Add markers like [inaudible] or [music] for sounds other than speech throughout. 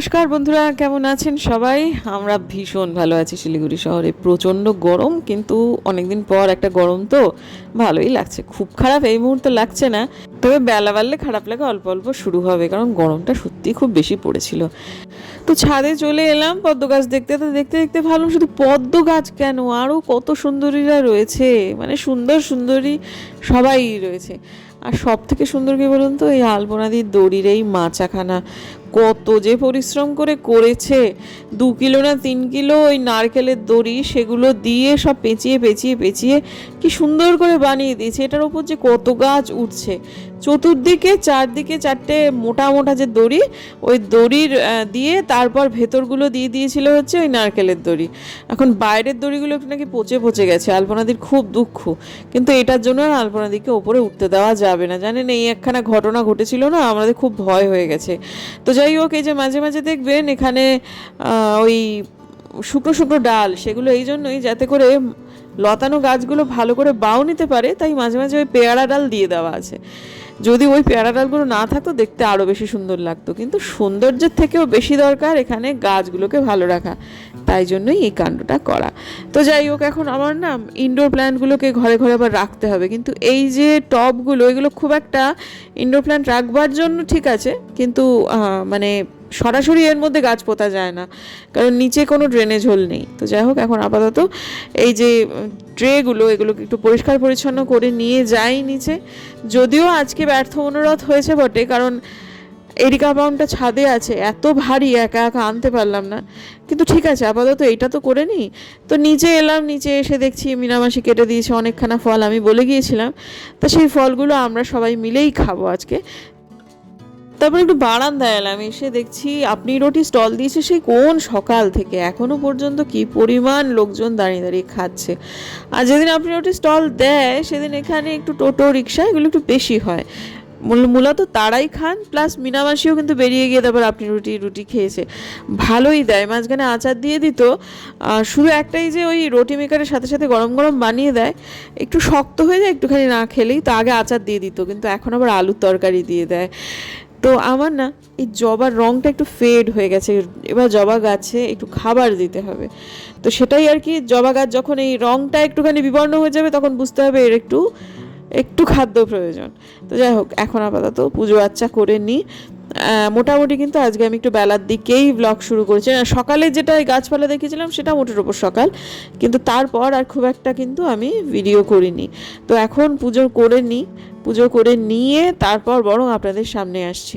নমস্কার বন্ধুরা, কেমন আছেন সবাই? আমরা ভীষণ ভালো আছি শিলিগুড়ি শহরে। প্রচণ্ড গরম, কিন্তু অনেকদিন পর একটা গরম তো, ভালোই লাগছে। খুব খারাপ এই মুহূর্তে লাগছে না, তবে বেলা বাড়লে খারাপ লাগে, অল্প অল্প শুরু হবে, কারণ গরমটা সত্যিই খুব বেশি পড়েছিল। তো ছাদে চলে এলাম, পদ্ম গাছ দেখতে, তো দেখতে দেখতে ভালো শুধু পদ্ম গাছ কেন? আরও কত সুন্দরীরা রয়েছে মানে সুন্দর সুন্দরী সবাই রয়েছে। আর সব থেকে সুন্দর কি বলুন তো, এই আলপনাদির দড়ির এই মাচাখানা। কত যে পরিশ্রম করে করেছে। দু কিলো না তিন কিলো ওই নারকেলের দড়ি সেগুলো দিয়ে সব পেঁচিয়ে পেঁচিয়ে পেঁচিয়ে কি সুন্দর করে বানিয়ে দিয়েছে। এটার উপর যে কত গাছ উঠছে। চতুর্দিকে চারদিকে চারটে মোটা মোটা যে দড়ি, ওই দড়ির দিয়ে তারপর ভেতরগুলো দিয়ে দিয়েছিল হচ্ছে ওই নারকেলের দড়ি। এখন বাইরের দড়িগুলো একটু নাকি পচে পচে গেছে। আলপনাদির খুব দুঃখ। কিন্তু এটার জন্য আর আলপনাদিকে ওপরে উঠতে দেওয়া যাবে না। জানেন, এই একখানা ঘটনা ঘটেছিল না, আমাদের খুব ভয় হয়ে গেছে। তো যাই হোক, এই যে মাঝে মাঝে দেখবেন এখানে ওই শুকনো শুকনো ডাল, সেগুলো এই জন্যই যাতে করে লতানো গাছগুলো ভালো করে বাও নিতে পারে, তাই মাঝে মাঝে ওই পেয়ারা ডাল দিয়ে দেওয়া আছে। যদি ওই পেয়ারা ডালগুলো না থাকতো, দেখতে আরও বেশি সুন্দর লাগতো। কিন্তু সৌন্দর্যের থেকেও বেশি দরকার এখানে গাছগুলোকে ভালো রাখা। তাই জন্যই এই কাণ্ডটা করা। তো যাই হোক, এখন আমার না ইনডোর প্ল্যান্টগুলোকে ঘরে ঘরে আবার রাখতে হবে। কিন্তু এই যে টবগুলো, এগুলো খুব একটা ইনডোর প্ল্যান্ট রাখবার জন্য ঠিক আছে। কিন্তু মানে সরাসরি এর মধ্যে গাছ পোতা যায় না। কারণ নিচে কোনো ড্রেনেজ হোল নেই। তো যাই হোক, এখন আপাতত এই যে ট্রেগুলো এগুলোকে একটু পরিষ্কার পরিচ্ছন্ন করে নিয়ে যাই নিচে। যদিও আজকে ব্যর্থ অনুরোধ হয়েছে বটে, কারণ এরিকা বাউন্ডটা ছাদে আছে, এত ভারী, একা একা আনতে পারলাম না। কিন্তু ঠিক আছে, আপাতত এইটা তো করে নিই। তো নিচে এলাম, নিচে এসে দেখছি মিনামাসি কেটে দিয়েছে অনেকখানা ফল, আমি বলে গিয়েছিলাম। তা সেই ফলগুলো আমরা সবাই মিলেই খাব আজকে। তারপর একটু বারান্দায় এলাম, এসে দেখছি আপনি রুটি স্টল দিয়েছে সেই কোন সকাল থেকে? এখনও পর্যন্ত কি পরিমাণ লোকজন দাঁড়িয়ে দাঁড়িয়ে খাচ্ছে? আর যেদিন আপনি রুটি স্টল দেয়, সেদিন এখানে একটু টোটো, রিক্সা, এগুলো একটু বেশি হয়। মূল- মূলত তারাই খান প্লাস মিনামাসিও কিন্তু বেরিয়ে গিয়ে তারপর আপনি রুটি রুটি খেয়েছে। ভালোই দেয়, মাঝখানে আচার দিয়ে দিত। শুধু একটাই যে ওই রুটি মেকারের সাথে সাথে গরম গরম বানিয়ে দেয়, একটু শক্ত হয়ে যায়, একটুখানি না খেলেই তো আগে আচার দিয়ে দিত, কিন্তু এখন আবার আলুর তরকারি দিয়ে দেয়। তো আমার না এই জবার রঙটা একটু ফেড হয়ে গেছে। এবার জবা গাছে একটু খাবার দিতে হবে। তো সেটাই আর কি, জবা গাছ যখন এই রঙটা একটুখানি বিবর্ণ হয়ে যাবে, তখন বুঝতে হবে এর একটু একটু খাদ্য প্রয়োজন। তো যাই হোক, এখন আপাতত পুজো আচ্চা করে নিই মোটামুটি কিন্তু আজকে আমি একটু বেলার দিকেই ব্লগ শুরু করেছি। সকালে যেটা গাছপালা দেখেছিলাম সেটা মোটের ওপর সকাল। কিন্তু তারপর আর খুব একটা কিন্তু আমি ভিডিও করিনি। তো এখন পুজো করে নিই পুজো করে নিয়ে তারপর বরং আপনাদের সামনে আসছি।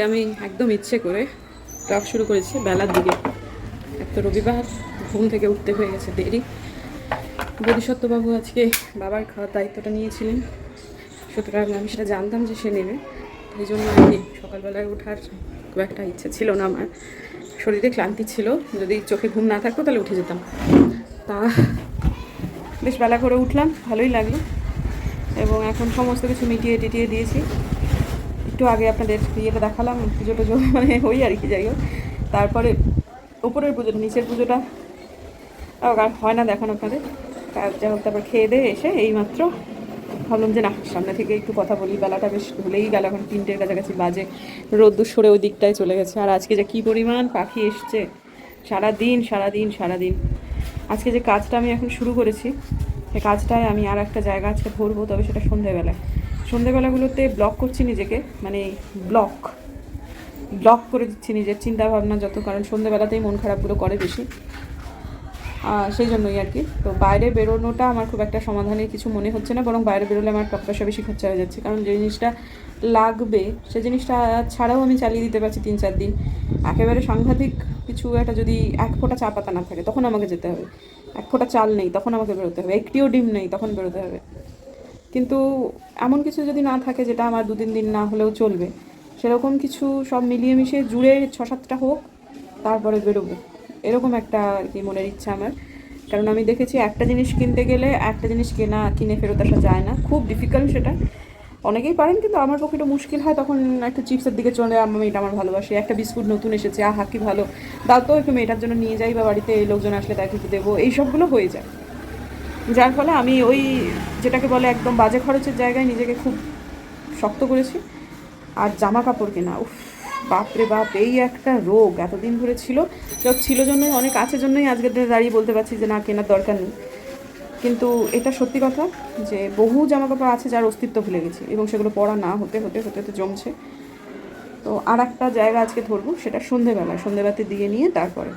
আমি একদম ইচ্ছে করে ব্লগ শুরু করেছি বেলার দিকে। এক তো রবিবার, ঘুম থেকে উঠতে হয়ে গেছে দেরি। বোধিসত্ত্ববাবু আজকে বাবার খাওয়ার দায়িত্বটা নিয়েছিলেন। সুতরাং আমি সেটা জানতাম যে সে নেবে। এই জন্য কি সকালবেলায় ওঠার খুব একটা ইচ্ছে ছিল না আমার। শরীরে ক্লান্তি ছিল। যদি চোখে ঘুম না থাকতো তাহলে উঠে যেতাম। তা বেশ বেলা করে উঠলাম, ভালোই লাগল। এবং এখন সমস্ত কিছু মিটিয়ে টিটিয়ে দিয়েছি। একটু আগে আপনাদের ইয়েটা দেখালাম, পুজো টুজো [laughs] মানে ওই আর কি, যাই হোক। তারপরে উপরের পুজোটা, নিচের পুজোটা। আর হয় না দেখানো আপনাদের আর যাই হোক, তারপর খেয়ে দিয়ে এসে এইমাত্র ভাবলাম যে না, সামনে থেকে একটু কথা বলি। বেলাটা বেশ ভুলেই গেল, এখন তিনটের কাছাকাছি বাজে। রোদ্দুর সরে ওই দিকটায় চলে গেছে। আর আজকে যে কী পরিমাণ পাখি এসছে। সারা দিন সারা দিন সারা দিন আজকে যে কাজটা আমি এখন শুরু করেছি সেই কাজটায় আমি আর একটা জায়গা আজকে ধরবো, তবে সেটা সন্ধেবেলায় সন্ধেবেলাগুলোতে ব্লক করছি নিজেকে মানে ব্লক ব্লক করে দিচ্ছি নিজের চিন্তা ভাবনা যত, কারণ সন্ধেবেলাতেই মন খারাপগুলো করে বেশি। সেই জন্যই আর কি। তো বাইরে বেরোনোটা আমার খুব একটা সমাধানের কিছু মনে হচ্ছে না, বরং বাইরে বেরোলে আমার টক পয়সা বেশি খরচা হয়ে যাচ্ছে। কারণ যে জিনিসটা লাগবে, সে জিনিসটা ছাড়াও আমি চালিয়ে দিতে পারছি তিন চার দিন। একেবারে সাংঘাতিক কিছু একটা যদি এক ফোঁটা চা পাতা না থাকে, তখন আমাকে যেতে হবে। এক ফোঁটা চাল নেই, তখন আমাকে বেরোতে হবে। একটিও ডিম নেই, তখন বেরোতে হবে। কিন্তু এমন কিছু যদি না থাকে যেটা আমার দু তিন দিন না হলেও চলবে, সেরকম কিছু সব মিলিয়ে মিশিয়ে জুড়ে ছ সাতটা হোক, তারপরে বেরোবো। এরকম একটা আর কি মনের ইচ্ছা আমার। কারণ আমি দেখেছি একটা জিনিস কিনতে গেলে একটা জিনিস কেনা, কিনে ফেরত আসা যায় না। খুব ডিফিকাল্ট সেটা। অনেকেই পারেন কিন্তু আমার পক্ষে একটু মুশকিল হয় তখন একটা চিপসের দিকে চলে আমি এটা আমার ভালোবাসি, একটা বিস্কুট নতুন এসেছে, আহা কি ভালো। দাও তো একটু মেয়েটার জন্য নিয়ে যাই বা বাড়িতে, লোকজন আসলে তাকে দেবো এই সবগুলো হয়ে যায়। যার ফলে আমি ওই যেটাকে বলে একদম বাজে খরচের জায়গায় নিজেকে খুব শক্ত করেছি। আর জামা কাপড় কেনা, উফ, বাপরে বাপ, এই একটা রোগ এতদিন ধরে ছিল। রোগ ছিল জন্যই, অনেক আছে জন্যই আজকের দিনে দাঁড়িয়ে বলতে পারছি যে না, কেনার দরকার নেই। কিন্তু এটা সত্যি কথা যে বহু জামা কাপড় আছে যার অস্তিত্ব ভুলে গেছি এবং সেগুলো পড়া না হতে হতে হতে হতে জমছে। তো আর একটা জায়গা আজকে ধরবো, সেটা সন্ধেবেলায় সন্ধেবাতি দিয়ে নিয়ে তারপরে।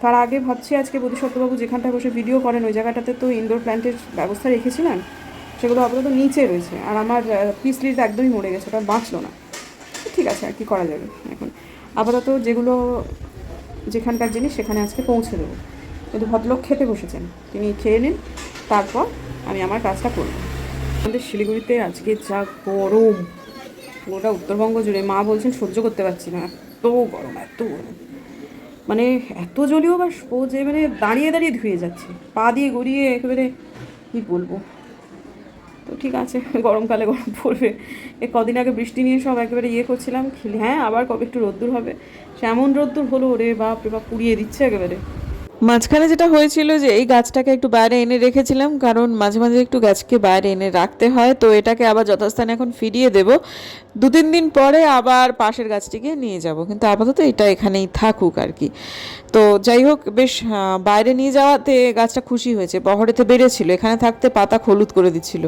তার আগে ভাবছি আজকে বোধিসত্ত্ববাবু যেখানটায় বসে ভিডিও করেন, ওই জায়গাটাতে তো ইনডোর প্ল্যান্টের ব্যবস্থা রেখেছিলেন। সেগুলো আপাতত নিচে রয়েছে। আর আমার পিস লিড একদমই মরে গেছে, ওটা বাঁচলো না। ঠিক আছে, আর কি করা যাবে এখন? আপাতত যেগুলো, যেখানকার জিনিস সেখানে আজকে পৌঁছে দেবো। কিন্তু ভদ্রলোক খেতে বসেছেন। তিনি খেয়ে নিন, তারপর আমি আমার কাজটা করব। আমাদের শিলিগুড়িতে আজকে যা গরম! পুরোটা উত্তরবঙ্গ জুড়ে মা বলছেন সহ্য করতে পারছি না। এত গরম এত গরম। মানে এত জলীয় বাষ্প যে মানে দাঁড়িয়ে দাঁড়িয়ে ধুয়ে যাচ্ছে। পা দিয়ে গড়িয়ে একেবারে কী বলব? তো ঠিক আছে, গরমকালে গরম পড়বে। এ কদিন আগে বৃষ্টি নিয়ে সব একেবারে ইয়ে করছিলাম হ্যাঁ আবার কবে একটু রোদ্দুর হবে। সে এমন রোদ্দুর হলো রে বাপ রে বাপ, পুড়িয়ে দিচ্ছে একেবারে। মাঝখানে যেটা হয়েছিল যে এই গাছটাকে একটু বাইরে এনে রেখেছিলাম, কারণ মাঝে মাঝে একটু গাছকে বাইরে এনে রাখতে হয়, তো এটাকে আবার যথাস্থানে এখন ফিরিয়ে দেব। দু তিন দিন পরে আবার পাশের গাছটিকে নিয়ে যাব, কিন্তু আপাতত এটা এখানেই থাকুক আর কি। তো যাই হোক, বেশ বাইরে নিয়ে যাওয়াতে গাছটা খুশি হয়েছে, বহরেতে বেড়েছিল, এখানে থাকতে পাতা হলুদ করে দিচ্ছিল।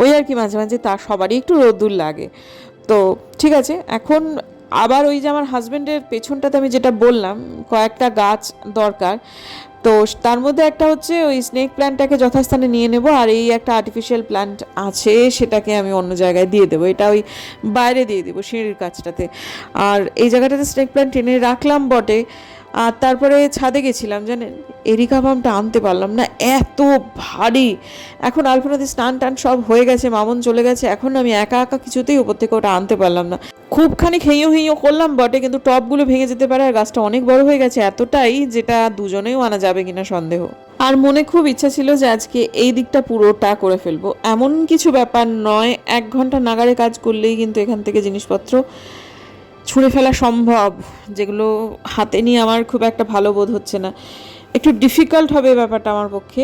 ওই আর কি মাঝে মাঝে তার সবারই একটু রোদ্দুর লাগে। তো ঠিক আছে, এখন আবার ওই যে আমার হাজব্যান্ডের পেছনটাতে আমি যেটা বললাম, কয়েকটা গাছ দরকার। তো তার মধ্যে একটা হচ্ছে ওই স্নেক প্ল্যান্টটাকে যথাস্থানে নিয়ে নেব, আর এই একটা আর্টিফিশিয়াল প্ল্যান্ট আছে, সেটাকে আমি অন্য জায়গায় দিয়ে দেবো। এটা ওই বাইরে দিয়ে দেবো, সিঁড়ির কাছটাতে। আর এই জায়গাটাতে স্নেক প্ল্যান্ট টেনে রাখলাম বটে। আর তারপরে ছাদে গেছিলাম, জানেন? এরিকা পামটা আনতে পারলাম না, এত ভারী। এখন আলপনাতে স্নান টান সব হয়ে গেছে, মামন চলে গেছে, এখন আমি একা একা কিছুতেই উপর থেকে ওটা আনতে পারলাম না। খুবখানি খেয়েও হেঁয়েও করলাম বটে, কিন্তু টপগুলো ভেঙে যেতে পারে আর গাছটা অনেক বড় হয়ে গেছে, এতটাই যেটা দুজনেও আনা যাবে কিনা সন্দেহ। আর মনে খুব ইচ্ছা ছিল যে আজকে এই দিকটা পুরোটা করে ফেলব। এমন কিছু ব্যাপার নয়, এক ঘণ্টা নাগারে কাজ করলেই কিন্তু এখান থেকে জিনিসপত্র ছুঁড়ে ফেলা সম্ভব, যেগুলো হাতে নিয়ে আমার খুব একটা ভালো বোধ হচ্ছে না। একটু ডিফিকাল্ট হবে ব্যাপারটা আমার পক্ষে।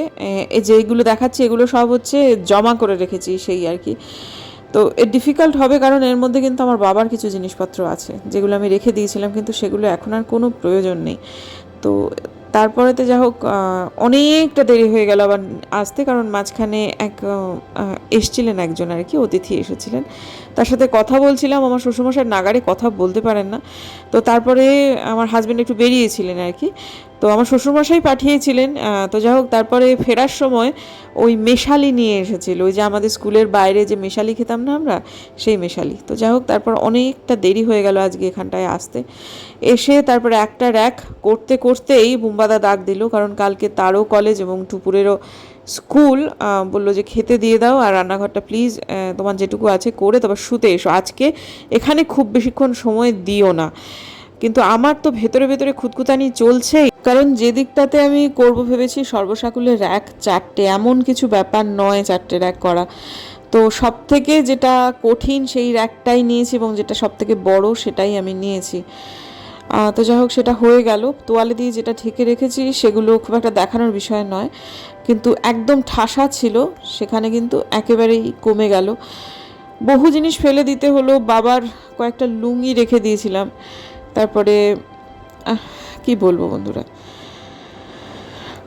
এই যেগুলো দেখাচ্ছি, এগুলো সব হচ্ছে জমা করে রেখেছি সেই আর কি। তো এ ডিফিকাল্ট হবে কারণ এর মধ্যে কিন্তু আমার বাবার কিছু জিনিসপত্র আছে, যেগুলো আমি রেখে দিয়েছিলাম, কিন্তু সেগুলো এখন আর কোনো প্রয়োজন নেই। তো তারপরেতে যা হোক অনেকটা দেরি হয়ে গেল আবার আসতে, কারণ মাঝখানে এক এসছিলেন একজন আর কি, অতিথি এসেছিলেন। তার সাথে কথা বলছিলাম, আমার শ্বশুরমশাই নাগারে কথা বলতে পারেন না। তো তারপরে আমার হাজব্যান্ড একটু বেরিয়েছিলেন আর কি। তো আমার শ্বশুরমশাই পাঠিয়েছিলেন তো যাই হোক, তারপরে ফেরার সময় ওই মেশালি নিয়ে এসেছিল। ওই যে আমাদের স্কুলের বাইরে যে মেশালি খেতাম না আমরা, সেই মেশালি। তো যাই হোক, তারপর অনেকটা দেরি হয়ে গেল আজকে এখানটায় আসতে। এসে তারপরে একটা র্যাক করতে করতেই বুম্বাদা ডাক দিল, কারণ কালকে তারও কলেজ এবং টুপুরেরও স্কুল বলল যে খেতে দিয়ে দাও আর রান্নাঘরটা প্লিজ তোমার যেটুকু আছে করে তারপর শুতে এসো। আজকে এখানে খুব বেশিক্ষণ সময় দিও না। কিন্তু আমার তো ভেতরে ভেতরে খুঁতখুতানি চলছেই। কারণ যে দিকটাতে আমি করব ভেবেছি সর্বসাকুলের র্যাক চারটে, এমন কিছু ব্যাপার নয় চারটে র্যাক করা। তো সব থেকে যেটা কঠিন সেই র্যাকটাই নিয়েছি এবং যেটা সব থেকে বড় সেটাই আমি নিয়েছি। তো যাই হোক, সেটা হয়ে গেল। তোয়ালে দিয়ে যেটা ঢেকে রেখেছি, সেগুলো খুব একটা দেখানোর বিষয় নয়। কিন্তু একদম ঠাসা ছিল, সেখানে কিন্তু একেবারেই কমে গেল। বহু জিনিস ফেলে দিতে হলো, বাবার কয়েকটা লুঙ্গি রেখে দিয়েছিলাম। তারপরে কি বলব বন্ধুরা?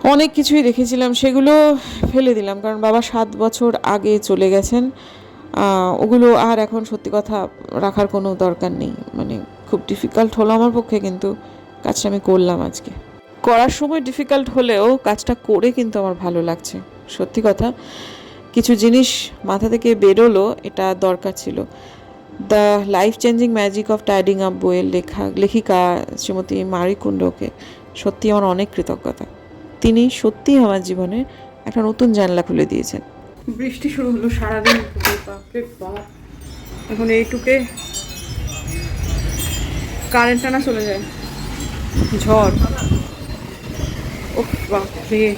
অনেক কিছুই রেখেছিলাম, সেগুলো ফেলে দিলাম। কারণ বাবা সাত বছর আগে চলে গেছেন। ওগুলো আর এখন সত্যি কথা রাখার কোনো দরকার নেই। মানে খুব ডিফিকাল্ট হলো আমার পক্ষে, কিন্তু কাজটা আমি করলাম আজকে। করার সময় ডিফিকাল্ট হলেও কাজটা করে কিন্তু আমার ভালো লাগছে। সত্যি কথা, কিছু জিনিস মাথা থেকে বেরোলো, এটা দরকার ছিল। The life changing magic of tidying up বইয়ের লেখা, লেখিকা শ্রীমতী মারি কুণ্ডকে সত্যি আমার অনেক কৃতজ্ঞতা। তিনি সত্যিই আমার জীবনে একটা নতুন জানলা খুলে দিয়েছেন। বৃষ্টি শুরু হলো সারাদিন এখন এইটুকে কারেন্ট টানা চলে যায়। ঝড়। ও বাপরে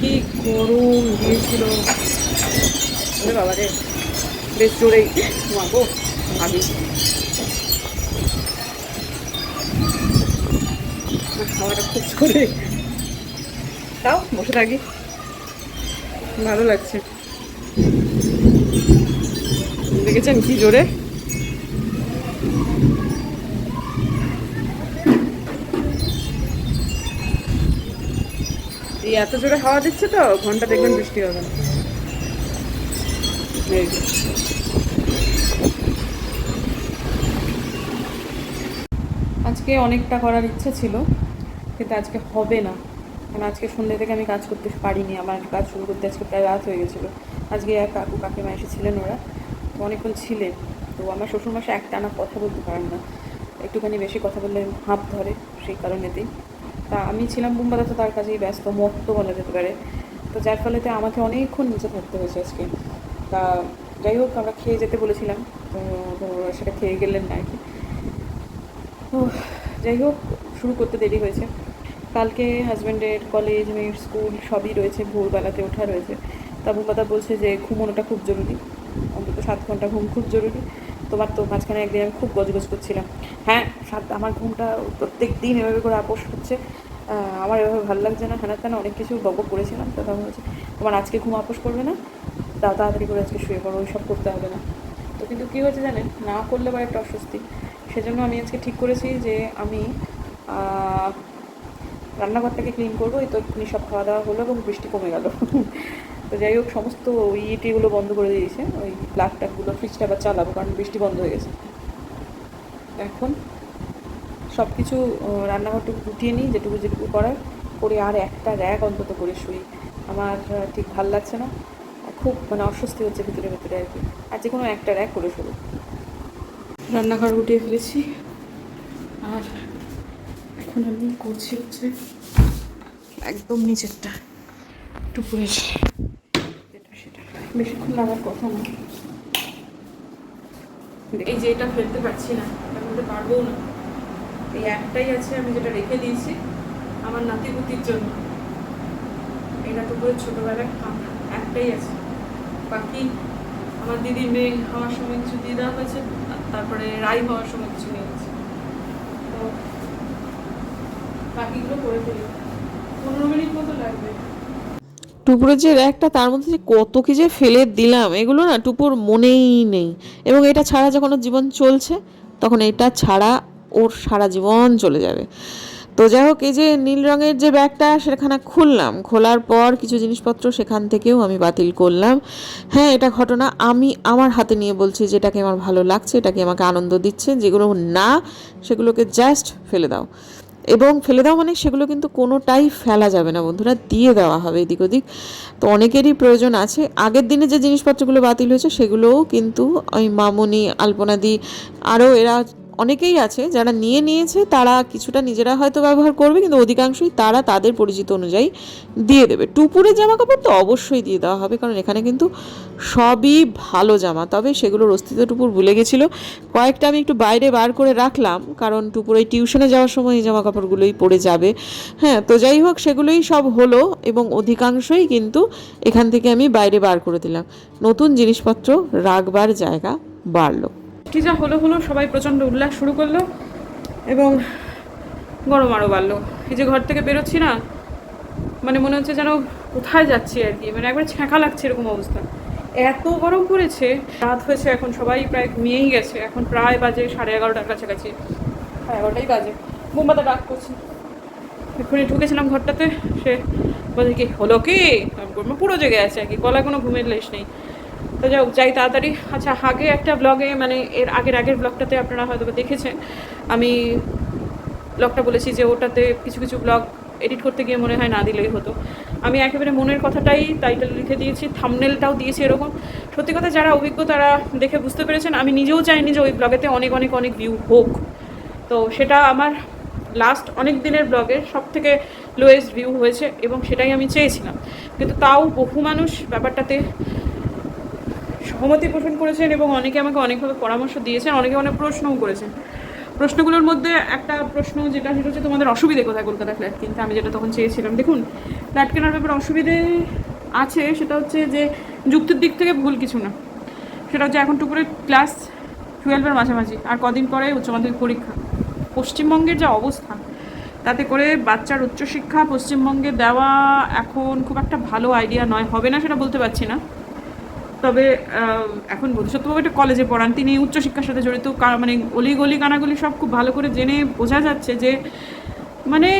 কি গরম দিয়েছিল। ওরে বাবা রে। বেশ জোরেই। মাগো ভাবি। খুব তাও বসে থাকি। ভালো লাগছে। দেখেছেন কি জোরে? এই এত জোরে হাওয়া দিচ্ছে তো, ঘণ্টা দেখবেন বৃষ্টি হবে না। আজকে অনেকটা করার ইচ্ছে ছিল, কিন্তু আজকে হবে না। কারণ আজকে সন্ধ্যে থেকে আমি কাজ করতে পারিনি, আমার কাজ শুরু করতে আজকে প্রায় রাত হয়ে গেছিল। আজকে কাকু কাকিমা এসেছিলেন ওরা, তো অনেকক্ষণ ছিলেন। তো আমার শ্বশুরমশাই একটানা কথা বলতে পারেন না। একটুখানি বেশি কথা বললে হাঁপ ধরে, সেই কারণেতেই। তা আমি ছিলাম বুম্বাদা তো তার কাছেই ব্যস্ত, মত্ত বলা যেতে পারে। তো যার ফলেতে আমাকে অনেকক্ষণ নিচে থাকতে হয়েছে আজকে। তা যাই হোক, আমরা খেয়ে যেতে বলেছিলাম, তো সেটা খেয়ে গেলেন না আর কি। তো যাই হোক, শুরু করতে দেরি হয়েছে। কালকে হাজব্যান্ডের কলেজ, মেয়ের স্কুল সবই রয়েছে, ভোরবেলাতে ওঠা রয়েছে। তা বুম্বাদা বলছে যে ঘুমোনোটা খুব জরুরি। অন্তত সাত ঘণ্টা ঘুম খুব জরুরি। তোমার তো মাঝখানে একদিন আমি খুব গজগজ করছিলাম। হ্যাঁ সাত, আমার ঘুমটা প্রত্যেক দিন এভাবে করে আপোষ হচ্ছে। আমার এভাবে ভালো লাগছে না হ্যানা তেনা অনেক কিছু বকবক করেছিলাম, তো তখন বলছে, তোমার আজকে ঘুম আপোষ করবে না? তা তাড়াতাড়ি করে আজকে শুয়ে পড়ো, ওইসব করতে হবে না। তো কিন্তু কী হয়েছে জানেন? না করলে বা একটা অস্বস্তি। সেজন্য আমি আজকে ঠিক করেছি যে আমি রান্নাঘরটাকে ক্লিন করব, এই তো সব খাওয়া দাওয়া হলো এবং বৃষ্টি কমে গেল। তো যাই হোক, সমস্ত ইটিগুলো বন্ধ করে দিয়েছে। ওই প্লাগ টাকগুলো ফ্রিজটা আবার চালাবো, কারণ বৃষ্টি বন্ধ হয়ে গেছে। এখন সব কিছু রান্নাঘরটুকু গুটিয়ে নিই, যেটুকু যেটুকু করার, করে আর একটা র্যাক অন্তত করে শুই। আমার ঠিক ভালো লাগছে না। খুব মানে অস্বস্তি হচ্ছে ভিতরে ভিতরে আর কি। আর যে কোনো একটা র্যাক করে শুরু রান্নাঘর গুটিয়ে ফেলেছি। আর এখন আমি করছি হচ্ছে একদম নিচেরটা। সেটা বেশিক্ষণ লাগার কথা না। এই যে এটা ফেলতে পারছি না এটা ফেলতে পারব না। এই একটাই আছে, আমি যেটা রেখে দিয়েছি আমার নাতিপুতির জন্য। এটা টুকুরের ছোটোবেলায় কামড়া একটাই আছে। বাকি আমার দিদির মেয়ে হওয়ার সময় কিছু দিয়ে দেওয়া হয়েছে তারপরে রাই হওয়ার সময় কিছু নিয়ে গেছে তো বাকিগুলো করে ফেলি। পনেরো মিনিট মতো লাগবে। টুপুরের যে র্যাকটা, তার মধ্যে যে কত কি যে ফেলে দিলাম, এগুলো না টুপুর মনেই নেই। এবং এটা ছাড়া যখন ওর জীবন চলছে, তখন এটা ছাড়া ওর সারা জীবন চলে যাবে। তো যাই হোক, এই যে নীল রঙের যে ব্যাগটা, সেখানে খুললাম। খোলার পর কিছু জিনিসপত্র সেখান থেকেও আমি বাতিল করলাম। হ্যাঁ এটা ঘটনা আমি আমার হাতে নিয়ে বলছি যেটাকে আমার ভালো লাগছে, এটাকে আমাকে আনন্দ দিচ্ছে। যেগুলো না, সেগুলোকে জাস্ট ফেলে দাও। এবং ফেলে দেওয়া মানে সেগুলো কিন্তু কোনোটাই ফেলা যাবে না বন্ধুরা, দিয়ে দেওয়া হবে এদিক ওদিক। তো অনেকেরই প্রয়োজন আছে। আগের দিনে যে জিনিসপত্রগুলো বাতিল হয়েছে সেগুলোও কিন্তু ওই মামনি, আলপনাদি, আরও এরা অনেকেই আছে যারা নিয়ে নিয়েছে, তারা কিছুটা নিজেরা হয়তো ব্যবহার করবে, কিন্তু অধিকাংশই তারা তাদের পরিচিত অনুযায়ী দিয়ে দেবে। টুপুরের জামা কাপড় তো অবশ্যই দিয়ে দেওয়া হবে, কারণ এখানে কিন্তু সবই ভালো জামা। তবে সেগুলোর অস্তিত্ব টুপুর ভুলে গেছিল। কয়েকটা আমি একটু বাইরে বার করে রাখলাম, কারণ টুপুর টিউশনে যাওয়ার সময় এই জামা কাপড়গুলোই পরে যাবে। হ্যাঁ তো যাই হোক, সেগুলোই সব হলো এবং অধিকাংশই কিন্তু এখান থেকে আমি বাইরে বার করে দিলাম। নতুন জিনিসপত্র রাখবার জায়গা বাড়লো। কি যা হলো হলো, সবাই প্রচণ্ড উল্লাস শুরু করল এবং গরম আরও বাড়লো। এই যে ঘর থেকে বেরোচ্ছি না মানে মনে হচ্ছে যেন কোথায় যাচ্ছি আর কি মানে একবার ছ্যাঁকা লাগছে এরকম অবস্থা। এত গরম পড়েছে, রাত হয়েছে এখন, সবাই প্রায় ঘুমিয়েই গেছে, এখন প্রায় বাজে সাড়ে এগারোটার কাছাকাছি। এগারোটাই বাজে, মোমবাতা ডাক করছি। এক্ষুনি ঢুকেছিলাম ঘরটাতে, সে বলছে কি, হলো কি? পুরো জেগে আছে আর কি, গলায় কোনো ঘুমের লেশ নেই। তো যাই হোক, যাই তাড়াতাড়ি। আচ্ছা আগে একটা ব্লগে মানে এর আগের আগের ব্লগটাতে আপনারা হয়তো দেখেছেন। আমি ব্লগটা বলেছি যে ওটাতে কিছু কিছু ব্লগ এডিট করতে গিয়ে মনে হয় না দিলেই হতো। আমি একেবারে মনের কথাটাই টাইটেল লিখে দিয়েছি থামনেলটাও দিয়েছি এরকম। সত্যি কথা যারা অভিজ্ঞ তারা দেখে বুঝতে পেরেছেন। আমি নিজেও চাইনি যে ওই ব্লগেতে অনেক অনেক অনেক ভিউ হোক। তো সেটা আমার লাস্ট অনেক দিনের ব্লগের সব থেকে লোয়েস্ট ভিউ হয়েছে এবং সেটাই আমি চেয়েছিলাম। কিন্তু তাও বহু মানুষ ব্যাপারটাতে সহমতি পোষণ করেছেন এবং অনেকে আমাকে অনেকভাবে পরামর্শ দিয়েছেন, অনেকে অনেক প্রশ্নও করেছেন। প্রশ্নগুলোর মধ্যে একটা প্রশ্ন যেটা, সেটা হচ্ছে তোমাদের অসুবিধে কোথায় কলকাতা ফ্ল্যাট কিনতে? আমি যেটা তখন চেয়েছিলাম। দেখুন ফ্ল্যাট কেনার ব্যাপারে অসুবিধে আছে, সেটা হচ্ছে যে যুক্তির দিক থেকে ভুল কিছু না। সেটা হচ্ছে এখন টুকুরে ক্লাস টুয়েলভের মাঝামাঝি, আর কদিন পরে উচ্চ মাধ্যমিক পরীক্ষা। পশ্চিমবঙ্গের যা অবস্থা, তাতে করে বাচ্চার উচ্চশিক্ষা পশ্চিমবঙ্গে দেওয়া এখন খুব একটা ভালো আইডিয়া নয়। হবে না সেটা বলতে পারছি না। তবে এখন বোধিসত্ত্ববাবু একটা কলেজে পড়ান। তিনি উচ্চশিক্ষার সাথে জড়িত। মানে অলিগলি কানাগলি সব খুব ভালো করে জেনে বোঝা যাচ্ছে যে মানে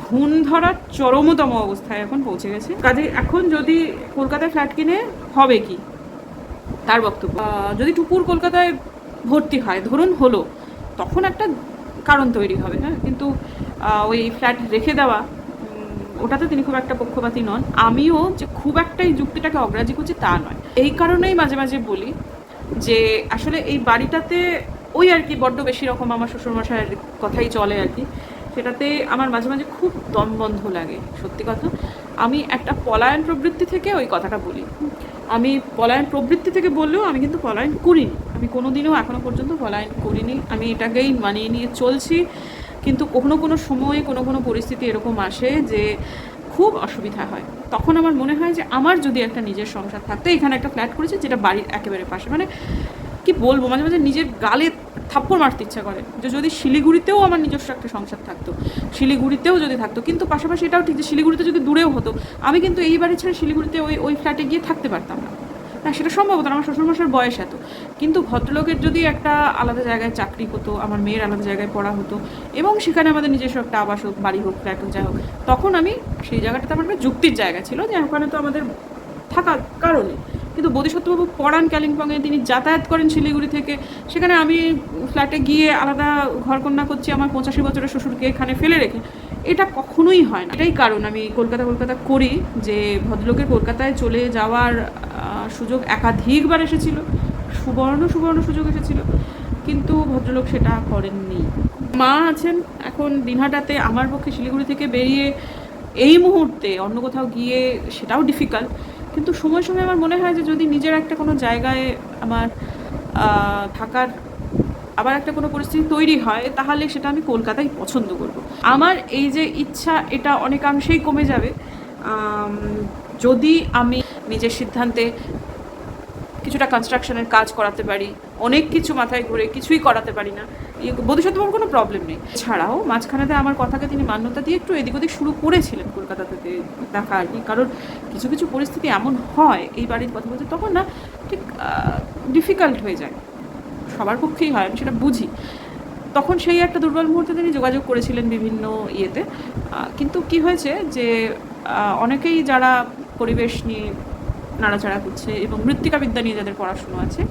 ঘুণ ধরার চরমতম অবস্থায় এখন পৌঁছে গেছে। কাজে এখন যদি কলকাতায় ফ্ল্যাট কিনে, হবে কি? তার বক্তব্য। যদি টুকুর কলকাতায় ভর্তি হয়, ধরুন হলো, তখন একটা কারণ তৈরি হবে হ্যাঁ? কিন্তু ওই ফ্ল্যাট রেখে দেওয়া ওটাতে তিনি খুব একটা পক্ষপাতী নন। আমিও যে খুব একটা এই যুক্তিটাকে অগ্রাহ্য করছি তা নয়। এই কারণেই মাঝে মাঝে বলি যে আসলে এই বাড়িটাতে ওই আর কি বড্ড বেশি রকম আমার শ্বশুরমশাইয়ের কথাই চলে আর কি। সেটাতে আমার মাঝে মাঝে খুব দমবন্ধ লাগে, সত্যি কথা। আমি একটা পলায়ন প্রবৃত্তি থেকে ওই কথাটা বলি। আমি পলায়ন প্রবৃত্তি থেকে বললেও আমি কিন্তু পলায়ন করিনি। আমি কোনোদিনও এখনও পর্যন্ত পলায়ন করিনি। আমি এটাকেই মানিয়ে নিয়ে চলছি। কিন্তু কোনো কোনো সময়ে কোনো কোনো পরিস্থিতি এরকম আসে যে খুব অসুবিধা হয়। তখন আমার মনে হয় যে আমার যদি একটা নিজের সংসার থাকতো, এখানে একটা ফ্ল্যাট করেছে যেটা বাড়ির একেবারে পাশে। মানে কি বলব? মাঝে মাঝে নিজের গালে থাপ্পড় মারতে ইচ্ছা করে। যে যদি শিলিগুড়িতেও আমার নিজস্ব একটা সংসার থাকতো, শিলিগুড়িতেও যদি থাকতো, কিন্তু পাশাপাশি এটাও ঠিক যে শিলিগুড়িতে যদি দূরেও হতো, আমি কিন্তু এই বাড়ি ছেড়ে শিলিগুড়িতে ওই ওই ফ্ল্যাটে গিয়ে থাকতে পারতাম না। না, সেটা সম্ভব হতো আমার শ্বশুরমশার বয়স এত। কিন্তু ভদ্রলোকের যদি একটা আলাদা জায়গায় চাকরি হতো, আমার মেয়ের আলাদা জায়গায় পড়া হতো, এবং সেখানে আমাদের নিজস্ব একটা আবাস হোক, বাড়ি হোক ফ্ল্যাট হোক, যাই হোক, তখন আমি সেই জায়গাটাতে আমার যুক্তির জায়গা ছিল যে ওখানে তো আমাদের থাকার কারণে। কিন্তু বোধিসত্ত্ববাবু পড়ান কালিম্পংয়ে তিনি যাতায়াত করেন শিলিগুড়ি থেকে। সেখানে আমি ফ্ল্যাটে গিয়ে আলাদা ঘরকন্যা করছি, আমার পঁচাশি বছরের শ্বশুরকে এখানে ফেলে রেখে। এটা কখনোই হয় না। এটাই কারণ আমি কলকাতা কলকাতা করি যে ভদ্রলোকের কলকাতায় চলে যাওয়ার সুযোগ একাধিকবার এসেছিল, সুবর্ণ সুবর্ণ সুযোগ এসেছিল, কিন্তু ভদ্রলোক সেটা করেননি। মা আছেন এখন দিনহাটাতে, আমার পক্ষে শিলিগুড়ি থেকে বেরিয়ে এই মুহূর্তে অন্য কোথাও গিয়ে সেটাও ডিফিকাল্ট কিন্তু সময় সময় আমার মনে হয় যে যদি নিজের একটা কোনো জায়গায় আমার থাকার আবার একটা কোনো পরিস্থিতি তৈরি হয়, তাহলে সেটা আমি কলকাতায় পছন্দ করব। আমার এই যে ইচ্ছা, এটা অনেকাংশেই কমে যাবে। যদি আমি নিজের সিদ্ধান্তে কিছুটা কনস্ট্রাকশনের কাজ করাতে পারি, অনেক কিছু মাথায় ঘুরে কিছুই করাতে পারি না ভবিষ্যতে বোধিসত্ত্বর কোনো প্রবলেম নেই। ছাড়াও মাঝখানেতে আমার কথাকে তিনি মান্যতা দিয়ে একটু এদিক ওদিক শুরু করেছিলেন কলকাতা থেকে দেখা আর কি। কারণ কিছু কিছু পরিস্থিতি এমন হয়, এই বাড়ির কথা বলতে তখন না, ঠিক ডিফিকাল্ট হয়ে যায়। সবার পক্ষেই হয়, আমি সেটা বুঝি। তখন সেই একটা দুর্বল মুহূর্তে তিনি যোগাযোগ করেছিলেন বিভিন্ন ইয়েতে। কিন্তু কি হয়েছে যে অনেকেই যারা পরিবেশ নিয়ে নাড়াচাড়া করছে এবং মৃত্তিকাবিদ্যা নিয়ে যাদের পড়াশুনো আছে,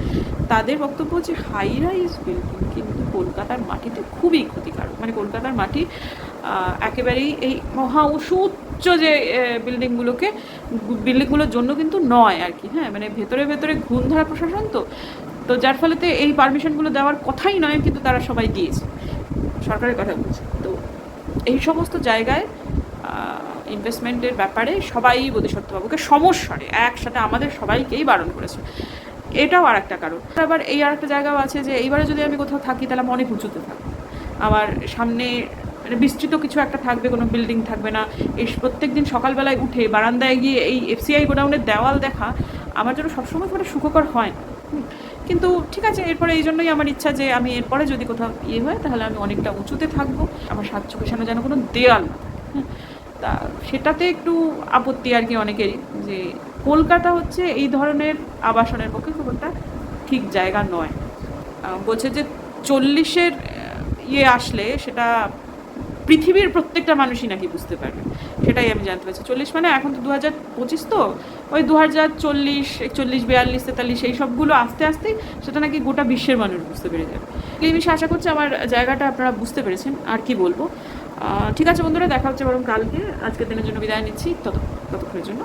তাদের বক্তব্য যে হাই রাইজ বিল্ডিং কিন্তু কলকাতার মাটিতে খুবই ক্ষতিকারক। মানে কলকাতার মাটি একেবারেই এই মহা উচ্চ যে বিল্ডিংগুলোকে, বিল্ডিংগুলোর জন্য কিন্তু নয় আর কি হ্যাঁ? মানে ভেতরে ভেতরে ঘুণ ধরা প্রশাসন তো তো যার ফলেতে এই পারমিশনগুলো দেওয়ার কথাই নয়, কিন্তু তারা সবাই দিয়েছে সরকারের কথা বলছে। তো এই সমস্ত জায়গায় ইনভেস্টমেন্টের ব্যাপারে সবাই বোধিসত্ত্ববাবুকে সমস্যারে একসাথে আমাদের সবাইকেই বারণ করেছে। এটাও আর একটা কারণ। আবার এই আর একটা জায়গাও আছে যে, এইবারে যদি আমি কোথাও থাকি, তাহলে আমি অনেক উঁচুতে থাকব। আমার সামনে মানে বিস্তৃত কিছু একটা থাকবে, কোনো বিল্ডিং থাকবে না। এই প্রত্যেক দিন সকালবেলায় উঠে বারান্দায় গিয়ে এই এফসিআই গোডাউনের দেওয়াল দেখা আমার জন্য সবসময় খুব সুখকর হয়। কিন্তু ঠিক আছে, এরপরে এই জন্যই আমার ইচ্ছা যে আমি এরপরে যদি কোথাও ইয়ে হয়, তাহলে আমি অনেকটা উঁচুতে থাকব। আমার সাত চোখের সামনে যেন কোনো দেয়াল না হ্যাঁ। তা সেটাতে একটু আপত্তি আর কি অনেকেরই যে কলকাতা হচ্ছে এই ধরনের আবাসনের পক্ষে খুব একটা ঠিক জায়গা নয়। বলছে যে চল্লিশের ইয়ে আসলে সেটা পৃথিবীর প্রত্যেকটা মানুষই নাকি বুঝতে পারবে। সেটাই আমি জানতে পারছি। চল্লিশ মানে এখন তো দু হাজার পঁচিশ তো? ওই দু হাজার চল্লিশ, একচল্লিশ, বিয়াল্লিশ, তেতাল্লিশ, এই সবগুলো আস্তে আস্তে সেটা নাকি গোটা বিশ্বের মানুষ বুঝতে পেরে যাবে। এই আশা করছি আমার জায়গাটা আপনারা বুঝতে পেরেছেন, আর কি বলব। ঠিক আছে বন্ধুরা, দেখা হচ্ছে বরং কালকে। আজকের দিনের জন্য বিদায় নিচ্ছি। তত ততক্ষণের জন্য।